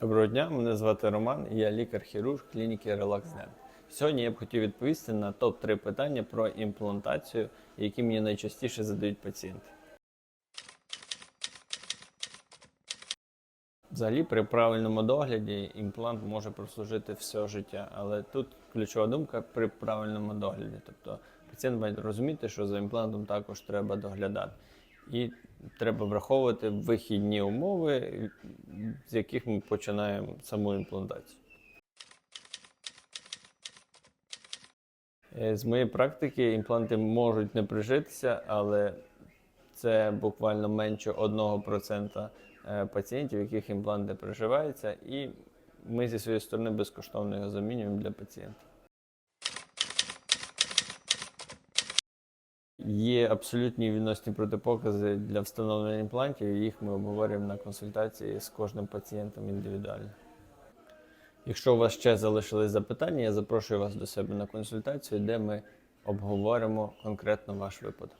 Доброго дня, мене звати Роман, і я лікар-хірург клініки RelaxDent. Сьогодні я б хотів відповісти на топ-3 питання про імплантацію, які мені найчастіше задають пацієнти. Взагалі, при правильному догляді імплант може прослужити все життя, але тут ключова думка при правильному догляді. Тобто пацієнт має розуміти, що за імплантом також треба доглядати. І треба враховувати вихідні умови, з яких ми починаємо саму імплантацію. Е, З моєї практики імпланти можуть не прижитися, але це буквально менше 1% е, пацієнтів, яких імплант не приживається, і ми зі своєї сторони безкоштовно його замінюємо для пацієнта. Є абсолютні відносні протипокази для встановлення імплантів, і їх ми обговорюємо на консультації з кожним пацієнтом індивідуально. Якщо у вас ще залишились запитання, я запрошую вас до себе на консультацію, де ми обговоримо конкретно ваш випадок.